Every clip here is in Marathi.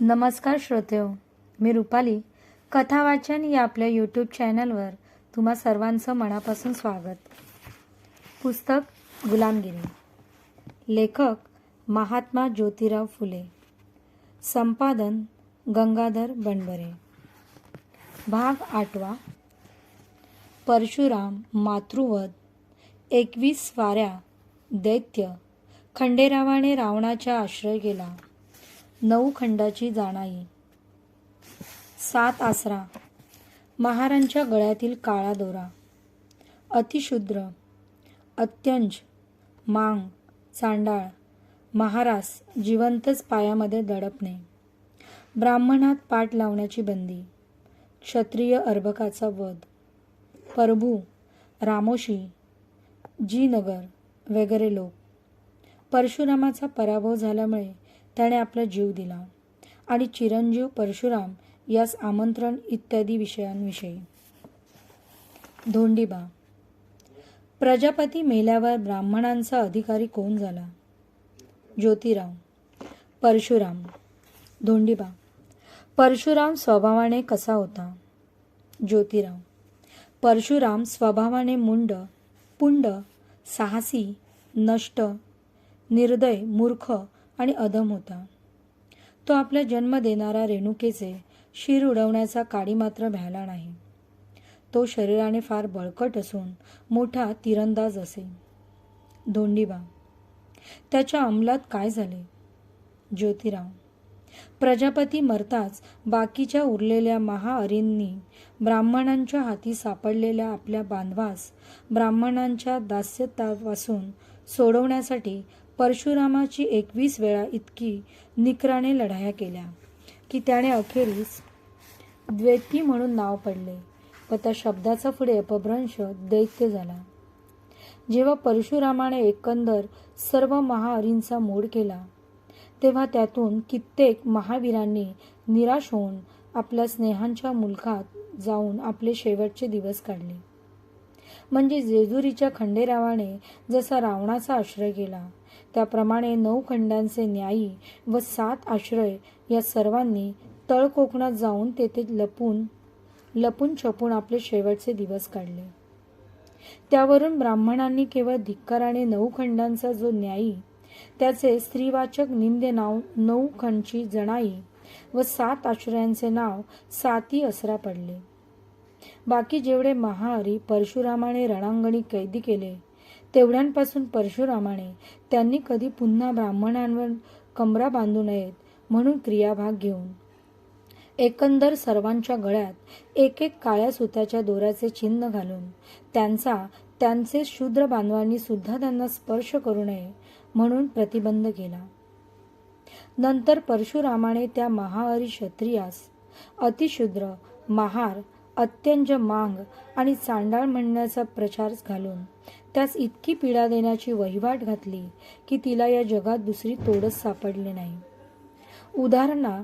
नमस्कार श्रोतेहो मी रुपाली. कथा वाचन या आपल्या यूट्यूब चॅनलवर तुम्हा सर्वांचं मनापासून स्वागत. पुस्तक गुलामगिरी. लेखक महात्मा ज्योतिराव फुले. संपादन गंगाधर बनबरे. भाग आठवा. परशुराम मातृवध. एकवीस वाऱ्या दैत्य खंडेरावाने रावणाचा आश्रय केला नऊ खंडाची जाणाई. सात आसरा. महारांच्या गळ्यातील काळा दोरा. अतिशूद्र. अत्यंज. मांग. चांडाळ. महारास जिवंतच पायामध्ये दडपणे. ब्राह्मणात पाठ लावण्याची बंदी. क्षत्रिय अर्भकाचा वध. प्रभू. रामोशी. जी नगर वगैरे लोक. परशुरामाचा पराभव झाल्यामुळे त्याने आपला जीव दिला. आणि चिरंजीव परशुराम यास आमंत्रण इत्यादी विषयांविषयी. धोंडीबा. प्रजापती मेल्यावर ब्राह्मणांचा अधिकारी कोण झाला? ज्योतिराव. परशुराम. धोंडीबा. परशुराम स्वभावाने कसा होता? ज्योतिराव. परशुराम स्वभावाने मुंड पुंड साहसी नष्ट निर्दय मूर्ख आणि अधम होता. तो आपला जन्म देणारा रेणुकेचे शिर उडवण्याचा काडी मात्र भ्याला नाही. तो शरीराने फार बळकट असून मोठा तिरंदाज असे. धोंडीबा त्याच्या अंमलात काय झाले? ज्योतिराव प्रजापती मरताच बाकीच्या उरलेल्या महाअरींनी ब्राह्मणांच्या हाती सापडलेल्या आपल्या बांधवास ब्राह्मणांच्या दास्यतापासून सोडवण्यासाठी परशुरामाची एकवीस वेळा इतकी निकराने लढाया केल्या की त्याने अखेरीस द्वैती म्हणून नाव पडले व त्या शब्दाचा पुढे अपभ्रंश दैत्य झाला. जेव्हा परशुरामाने एकंदर सर्व महाहरींचा मोड केला तेव्हा त्यातून कित्येक महावीरांनी निराश होऊन आपल्या स्नेहांच्या मुलखात जाऊन आपले शेवटचे दिवस काढले. म्हणजे जेजुरीच्या खंडेरावाने जसा रावणाचा आश्रय केला त्याप्रमाणे नऊ खंडांचे न्यायी व सात आश्रय या सर्वांनी तळ कोकणात जाऊन तेथे लपून लपून छपून आपले शेवटचे दिवस काढले. त्यावरून ब्राह्मणांनी केवळ धिक्काराने नऊ खंडांचा जो न्यायी त्याचे स्त्रीवाचक निंदे नाव नऊ खंडची जणाई व सात आश्रयांचे नाव साती असरा पडले. बाकी जेवढे महाहरी परशुरामाने रणांगणी कैदी केले तेवढ्यांपासून परशुरामाने त्यांनी कधी पुन्हा ब्राह्मणांवर कमरा बांधू नयेत म्हणून क्रियाभाग घेऊन एकंदर सर्वांच्या गळ्यात एक एक काळ्या सुताच्या दोऱ्याचे चिन्ह घालून त्यांचा त्यांचे शूद्र बांधवांनी सुद्धा त्यांना स्पर्श करू नये म्हणून प्रतिबंध केला. नंतर परशुरामाने त्या महाहरी क्षत्रियास अतिशूद्र महार अत्यंज मांग आणि चांडाळ म्हणण्याचा प्रचार घालून. त्यास इतकी पीडा देण्याची वहिवाट घातली की तिला या जगात दुसरी तोडच सापडली नाही. उदाहरणा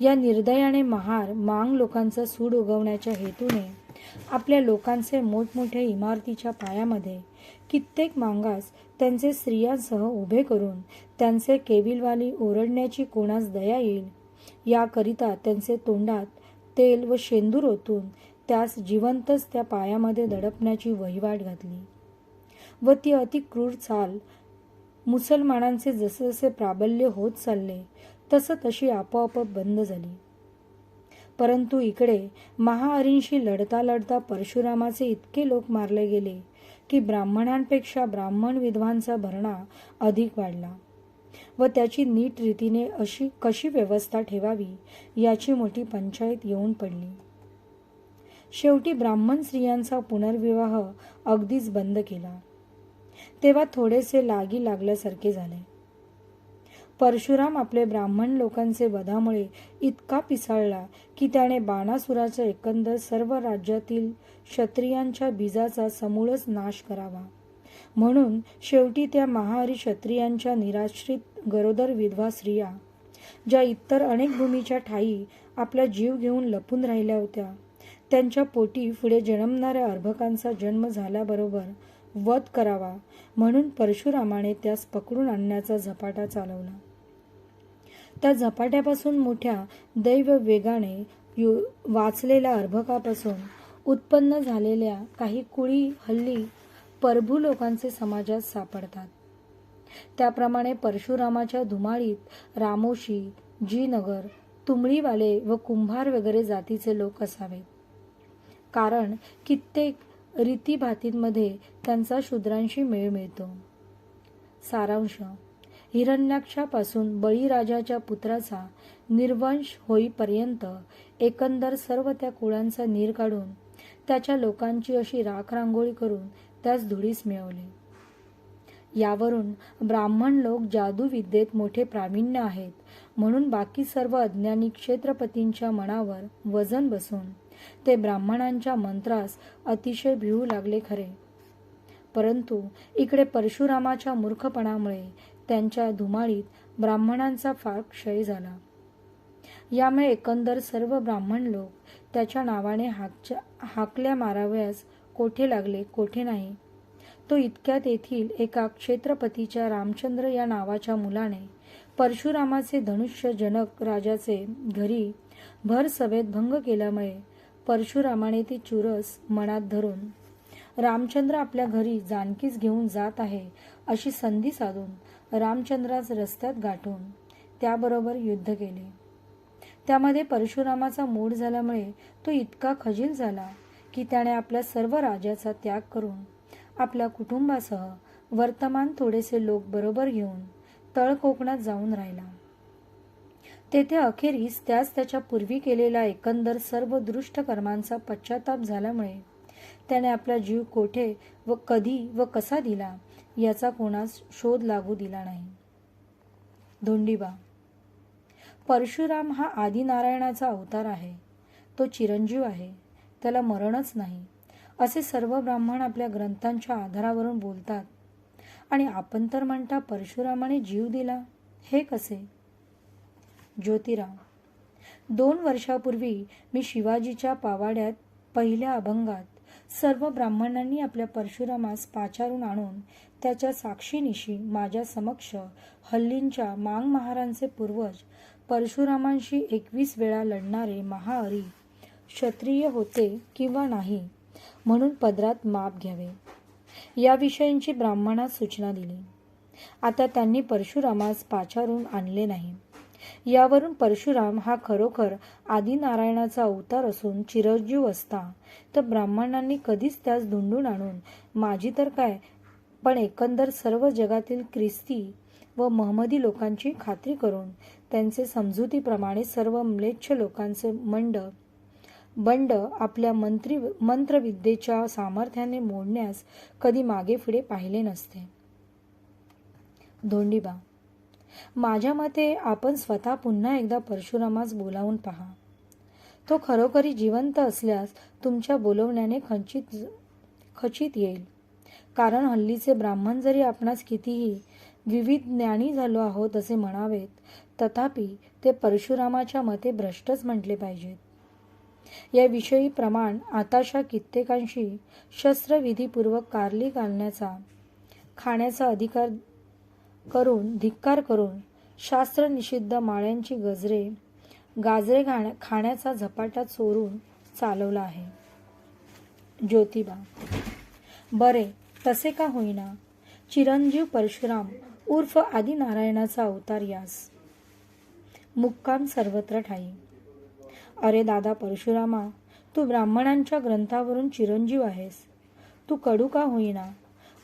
या निर्दयाने महार मांग लोकांचा सूड उगवण्याच्या हेतूने आपल्या लोकांचे मोठमोठ्या इमारतीच्या पायामध्ये कित्येक मांगास त्यांचे स्त्रियांसह उभे करून त्यांचे केविलवाली ओरडण्याची कोणास दया येईल याकरिता त्यांचे तोंडात तेल व शेंदूर ओतून त्यास जिवंतच त्या पायामध्ये दडपण्याची वहिवाट घातली. व ती अति क्रूर चाल मुसलमानांचे जसे जसे प्राबल्य होत चालले तसं तशी आपोआप बंद झाली. परंतु इकडे महाअरींशी लढता लढता परशुरामाचे इतके लोक मारले गेले की ब्राह्मणांपेक्षा ब्राह्मण विद्वांचा भरणा अधिक वाढला. व त्याची नीट रीतीने अशी कशी व्यवस्था ठेवावी याची मोठी पंचायत येऊन पडली. शेवटी ब्राह्मण स्त्रियांचा पुनर्विवाह अगदीच बंद केला. तेव्हा थोडेसे लागी लागल्यासारखे झाले. परशुराम आपले ब्राह्मण लोकांचे वधामुळे इतका पिसाळला की त्याने बाणासुराच्या एकंदर सर्व राज्यातील क्षत्रियांच्या बीजाचा समूळच नाश करावा. म्हणून शेवटी त्या महाहरी क्षत्रियांच्या निराश्रित गरोदर विधवा स्त्रिया ज्या इतर अनेक भूमीच्या ठाई आपला जीव घेऊन लपून राहिल्या होत्या त्यांच्या पोटी पुढे जन्मणाऱ्या अर्भकांचा जन्म झाल्याबरोबर वध करावा म्हणून परशुरामाने त्यास पकडून आणण्याचा झपाटा चालवला. त्या झपाट्यापासून मोठ्या दैव वेगाने यु वाचलेल्या अर्भकापासून उत्पन्न झालेल्या काही कुळी हल्ली परभू लोकांचे समाजात सापडतात. त्याप्रमाणे परशुरामाच्या धुमाळीत रामोशी जीनगर तुमळीवाले तुंबळीवाले व कुंभार वगैरे जातीचे लोक असावेत. कारण कित्येक रीतीभातींमध्ये त्यांचा शूद्रांशी मेळ मिळतो. सारांश. हिरण्याक्षापासून बळीराजाच्या पुत्राचा निर्वंश होईपर्यंत एकंदर सर्व त्या कुळांचा नीर काढून त्याच्या लोकांची अशी राख रांगोळी करून त्यास धुळीस मिळवले. यावरून ब्राह्मण लोक जादूविद्येत मोठे प्रावीण्य आहेत म्हणून बाकी सर्व अज्ञानी क्षेत्रपतींच्या मनावर वजन बसून ते ब्राह्मणांच्या मंत्रास अतिशय भिवू लागले खरे. परंतु इकडे परशुरामाच्या मूर्खपणामुळे त्यांच्या धुमाळीत ब्राह्मणांचा फार क्षय झाला. यामुळे एकंदर सर्व ब्राह्मण लोक त्याच्या नावाने हाकच्या हाकल्या माराव्यास कोठे लागले कोठे नाही. तो इतक्यात येथील एका क्षेत्रपतीच्या रामचंद्र या नावाच्या मुलाने परशुरामाचे धनुष्य जनक राजाचे घरी भर सभेत भंग केल्यामुळे परशुरामाने ती चुरस मनात धरून रामचंद्र आपल्या घरी जानकीच घेऊन जात आहे अशी संधी साधून रामचंद्रास रस्त्यात गाठून त्याबरोबर युद्ध केले. त्यामध्ये परशुरामाचा मूड झाल्यामुळे तो इतका खजील झाला की त्याने आपल्या सर्व राजाचा त्याग करून आपल्या कुटुंबासह वर्तमान थोडेसे लोक बरोबर घेऊन तळ कोकणात जाऊन राहिला. तेथे अखेरीस त्यास त्याच्या पूर्वी केलेल्या एकंदर सर्व दृष्ट कर्मांचा पश्चाताप झाल्यामुळे त्याने आपला जीव कोठे व कधी व कसा दिला याचा कोणास शोध लागू दिला नाही. धोंडीबा परशुराम हा आदिनारायणाचा अवतार आहे. तो चिरंजीव आहे. त्याला मरणच नाही. असे सर्व ब्राह्मण आपल्या ग्रंथांच्या आधारावरून बोलतात. आणि आपण तर म्हणता परशुरामाने जीव दिला. हे कसे? ज्योतिराव. दोन वर्षापूर्वी मी शिवाजीच्या पावाड्यात पहिल्या अभंगात सर्व ब्राह्मणांनी आपल्या परशुरामास पाचारून आणून त्याच्या साक्षीनिशी माझ्या समक्ष हल्लींच्या मांग महारांचे पूर्वज परशुरामांशी एकवीस वेळा लढणारे महाहरी क्षत्रिय होते किंवा नाही म्हणून पदरात माप घ्यावे. याविषयींची ब्राह्मणास सूचना दिली. आता त्यांनी परशुरामास पाचारून आणले नाही. यावरून परशुराम हा खरोखर आदिनारायणाचा अवतार असून चिरंजीव असता. तर ब्राह्मणांनी कधीच त्यास धुंडून आणून माझी तर काय? पण एकंदर सर्व जगातील ख्रिस्ती व महमदी लोकांची खात्री करून त्यांचे समजुतीप्रमाणे सर्व म्लेच्छ लोकांचे मंड बंड आपल्या मंत्री मंत्रविद्येच्या सामर्थ्याने मोडण्यास कधी मागे पुढे पाहिले नसते. धोंडीबा माझ्या मते आपण स्वतः पुन्हा एकदा परशुरामास बोलावून पहा. तो खरोखरी जिवंत असल्यास तुमच्या बोलवण्याने खचित खचित येईल. कारण हल्लीचे ब्राह्मण जरी आपणास कितीही विविध ज्ञानी झालो आहोत असे म्हणावेत तथापि ते परशुरामाच्या मते भ्रष्टच म्हटले पाहिजेत. याविषयी प्रमाण आताशा कित्येकांशी शस्त्रविधीपूर्वक कारली घालण्याचा खाण्याचा अधिकार करून धिक्कार करून शास्त्र निषिद्ध माळ्यांची गजरे गाजरे खाण्या खाण्याचा झपाटा चोरून चालवला आहे. ज्योतिबा बरे तसे का होईना? चिरंजीव परशुराम उर्फ आदिनारायणाचा अवतार यास. मुक्काम सर्वत्र ठाई. अरे दादा परशुरामा तू ब्राह्मणांच्या ग्रंथावरून चिरंजीव आहेस. तू कडू का होईना?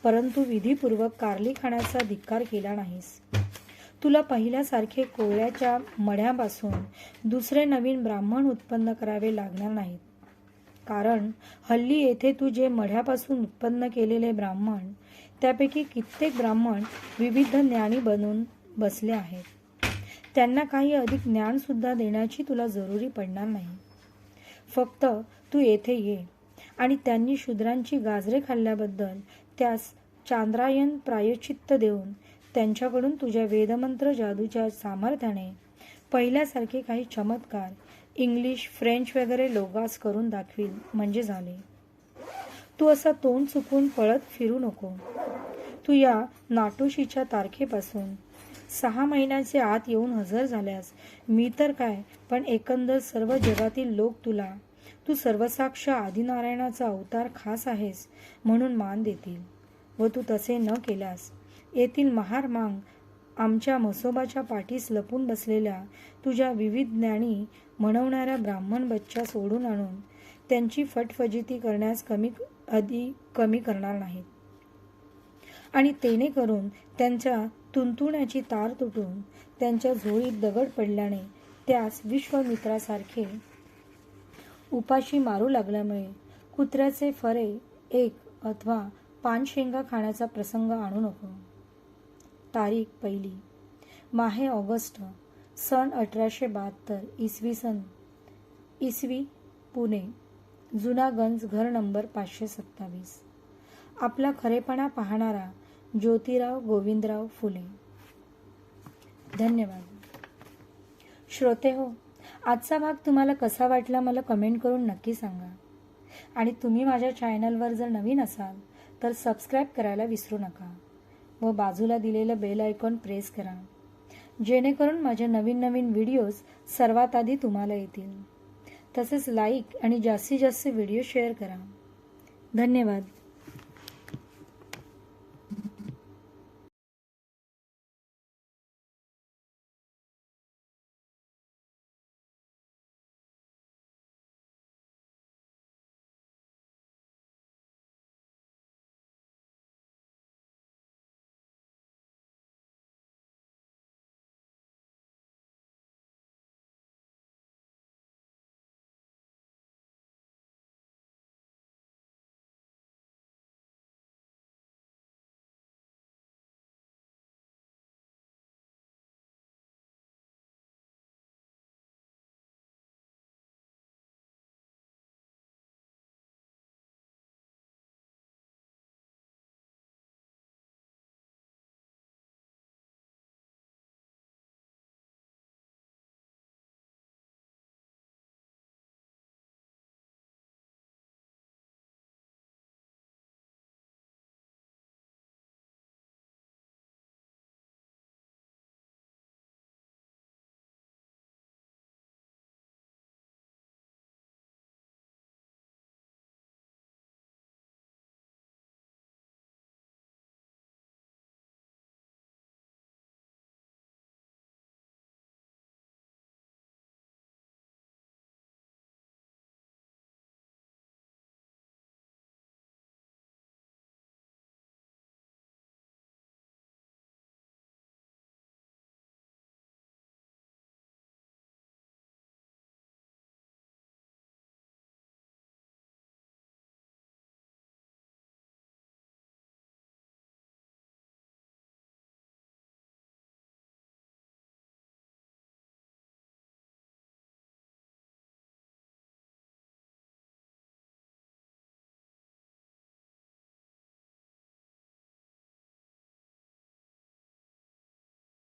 परंतु विधीपूर्वक कारली खाण्याचा धिक्कार केला नाहीस. तुला पहिल्यासारखे कोवळ्याच्या मढ्यापासून दुसरे नवीन ब्राह्मण उत्पन्न करावे लागणार नाहीत. कारण हल्ली येथे तू जे मढ्यापासून उत्पन्न केलेले ब्राह्मण त्यापैकी कित्येक ब्राह्मण विविध ज्ञानी बनून बसले आहेत. त्यांना काही अधिक ज्ञानसुद्धा देण्याची तुला जरुरी पडणार नाही. फक्त तू येथे ये आणि त्यांनी शूद्रांची गाजरे खाल्ल्याबद्दल त्यास चांद्रायन प्रायचित्त देऊन त्यांच्याकडून तुझ्या वेदमंत्र जादूच्या सामर्थ्याने पहिल्यासारखे काही चमत्कार इंग्लिश फ्रेंच वगैरे लोगास करून दाखवील म्हणजे झाले. तू असा तोंड चुकून पळत फिरू नको. तू या नाटोशीच्या तारखेपासून सहा महिन्याचे आत येऊन हजर झाल्यास मी तर काय पण एकंदर सर्व जगातील लोक तुला तू सर्वसाक्ष आदिनारायणाचा अवतार खास आहेस म्हणून मान देतील व तू तसे न केल्यास येथील महार मांग आमच्या म्हसोबाच्या पाठीस लपून बसलेल्या तुझ्या विविध ज्ञानी म्हणवणाऱ्या ब्राह्मण बच्चा सोडून आणून त्यांची फटफजिती करण्यास कमी अधिक कमी करणार नाहीत. आणि तेने करून त्यांच्या तुंतुण्याची तार तुटून त्यांच्या झोळीत दगड पडल्याने त्यास विश्वमित्रासारखे उपाशी मारू लागल्यामुळे कुत्र्याचे फरे एक अथवा पानशेंगा खाण्याचा प्रसंग आणू नको. तारीख पहिली. माहे ऑगस्ट सन अठराशे बहात्तर इसवी सन इसवी पुणे जुनागंज घर नंबर पाचशे सत्तावीस. आपला खरेपणा पाहणारा ज्योतिराव गोविंदराव फुले. धन्यवाद. श्रोते हो आजचा भाग तुम्हाला कसा वाटला मला कमेंट करून नक्की सांगा. आणि तुम्ही माझ्या चॅनलवर जर नवीन असाल तर सबस्क्राईब करायला विसरू नका व बाजूला दिलेलं बेल आयकॉन प्रेस करा. जेणेकरून माझे नवीन नवीन व्हिडिओज सर्वात आधी तुम्हाला येतील. तसेच लाईक आणि जास्तीत जास्त व्हिडिओ शेअर करा. धन्यवाद.